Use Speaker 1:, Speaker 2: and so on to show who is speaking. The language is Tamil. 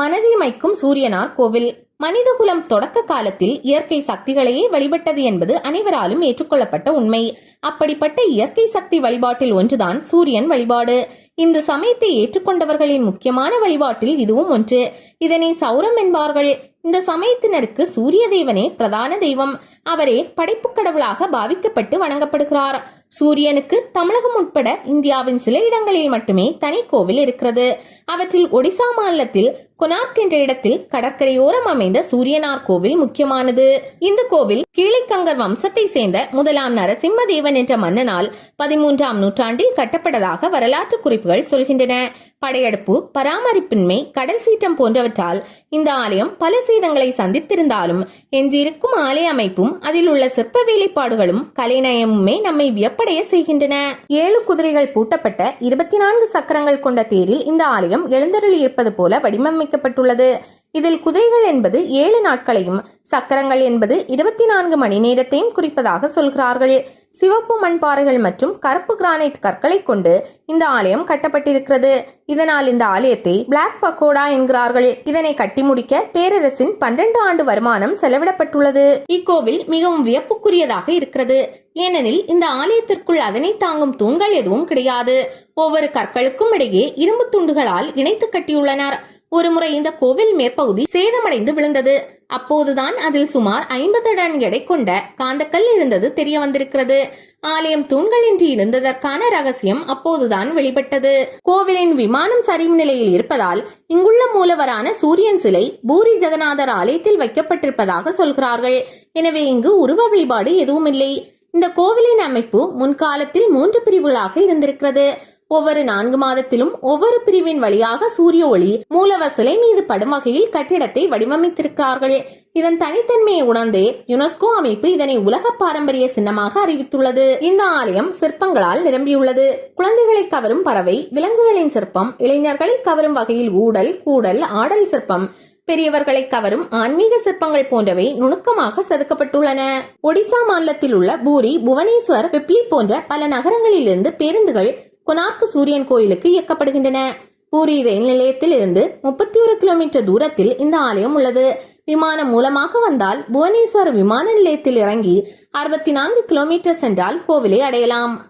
Speaker 1: மனதிமைக்கும் சூரியனார் கோவில். மனிதகுலம் தொடக்க காலத்தில் இயற்கை சக்திகளையே வழிபட்டது என்பது அனைவராலும் ஏற்றுக்கொள்ளப்பட்ட உண்மை. அப்படிப்பட்ட இயற்கை சக்தி வழிபாட்டில் ஒன்றுதான் சூரியன் வழிபாடு. இந்த சமயத்தை ஏற்றுக்கொண்டவர்களின் முக்கியமான வழிபாட்டில் இதுவும் ஒன்று. இதனை சௌரம் என்பார்கள். இந்த சமயத்தினருக்கு சூரிய தேவனே பிரதான தெய்வம். அவரே படைப்பு கடவுளாக பாவிக்கப்பட்டு வணங்கப்படுகிறார். சூரியனுக்கு தமிழகம் உட்பட இந்தியாவின் சில இடங்களில் மட்டுமே தனி கோவில் இருக்கிறது. அவற்றில் ஒடிசா மாநிலத்தில் கொனார்க் என்ற இடத்தில் கடற்கரையோரம் அமைந்த சூரியனார் கோவில் முக்கியமானது. இந்த கோவில் கீழிக்கங்கர் வம்சத்தை சேர்ந்த முதலாம் நரசிம்ம தேவன் என்ற மன்னனால் பதிமூன்றாம் நூற்றாண்டில் கட்டப்பட்டதாக வரலாற்று குறிப்புகள் சொல்கின்றன. படையெடுப்பு பராமரிப்பின்மை கடல் சீற்றம் போன்றவற்றால் இந்த ஆலயம் பல சேதங்களை சந்தித்திருந்தாலும் எஞ்சியிருக்கும் ஆலய அமைப்பும் அதில் உள்ள சிற்ப வேலைப்பாடுகளும் கலைநயமுமே நம்மை வியப்ப அப்படியே செய்கின்றன. ஏழு குதிரைகள் பூட்டப்பட்ட இருபத்தி நான்கு சக்கரங்கள் கொண்ட தேரில் இந்த ஆலயம் எழுந்தருளி இருப்பது போல வடிவமைக்கப்பட்டுள்ளது. இதில் குதிரைகள் என்பது ஏழு நாட்களையும் சக்கரங்கள் என்பது இருபத்தி நான்கு மணி நேரத்தையும் குறிப்பதாக சொல்கிறார்கள். சிவப்பு மண்பாறைகள் மற்றும் கருப்பு கிரானைட் கற்களை கொண்டு இந்த ஆலயம் கட்டப்பட்டிருக்கிறது. இதனால் இந்த ஆலயத்தை பிளாக் பக்கோடா என்கிறார்கள். இதனை கட்டி முடிக்க பேரரசின் பன்னிரண்டு ஆண்டு வருமானம் செலவிடப்பட்டுள்ளது. இக்கோவில் மிகவும் வியப்புக்குரியதாக இருக்கிறது. ஏனெனில் இந்த ஆலயத்திற்குள் அதனை தாங்கும் தூண்கள் எதுவும் கிடையாது. ஒவ்வொரு கற்களுக்கும் இடையே இரும்பு துண்டுகளால் இணைத்து கட்டியுள்ளனர். ஒருமுறை இந்த கோவில் மேற்பகுதி சேதமடைந்து விழுந்தது. அப்போதுதான் அதில் சுமார் ஐம்பது டன் எடை கொண்ட காந்தக்கல் இருந்தது தெரிய வந்திருக்கிறது ஆலயம் தூண்களின்றி இருந்ததற்கான ரகசியம் அப்போதுதான் வெளிப்பட்டது. கோவிலின் விமானம் சரிவு நிலையில் இருப்பதால் இங்குள்ள மூலவரான சூரியன் சிலை பூரி ஜெகநாதர் ஆலயத்தில் வைக்கப்பட்டிருப்பதாக சொல்கிறார்கள். எனவே இங்கு உருவ வழிபாடு எதுவும் இல்லை இந்த கோவிலின் அமைப்பு முன்காலத்தில் மூன்று பிரிவுகளாக இருந்திருக்கிறது. ஒவ்வொரு நான்கு மாதத்திலும் ஒவ்வொரு பிரிவின் வழியாக சூரிய ஒளி மூலவர் சிலை மீது படும் வகையில் கட்டிடத்தை வடிவமைத்திருக்கிறார்கள். இதன் தனித்தன்மையை உணர்ந்தே யுனெஸ்கோ அமைப்பு இதனை உலக பாரம்பரிய சின்னமாக அறிவித்துள்ளது. இந்த ஆலயம் சிற்பங்களால் நிரம்பியுள்ளது. குழந்தைகளை கவரும் பறவை விலங்குகளின் சிற்பம் இளைஞர்களை கவரும் வகையில் ஊடல் கூடல் ஆடல் சிற்பம் பெரியவர்களை கவரும் ஆன்மீக சிற்பங்கள் போன்றவை நுணுக்கமாக செதுக்கப்பட்டுள்ளன. ஒடிசா மாநிலத்தில் உள்ள பூரி புவனேஸ்வர் பிப்லி போன்ற பல நகரங்களிலிருந்து பேருந்துகள் கொனார்க் சூரியன் கோயிலுக்கு இயக்கப்படுகின்றன. பூரி ரயில் நிலையத்தில் இருந்து முப்பத்தி ஒரு கிலோமீட்டர் தூரத்தில் இந்த ஆலயம் உள்ளது. விமானம் மூலமாக வந்தால் புவனேஸ்வர் விமான நிலையத்தில் இறங்கி அறுபத்தி நான்கு கிலோமீட்டர் சென்றால் கோவிலை அடையலாம்.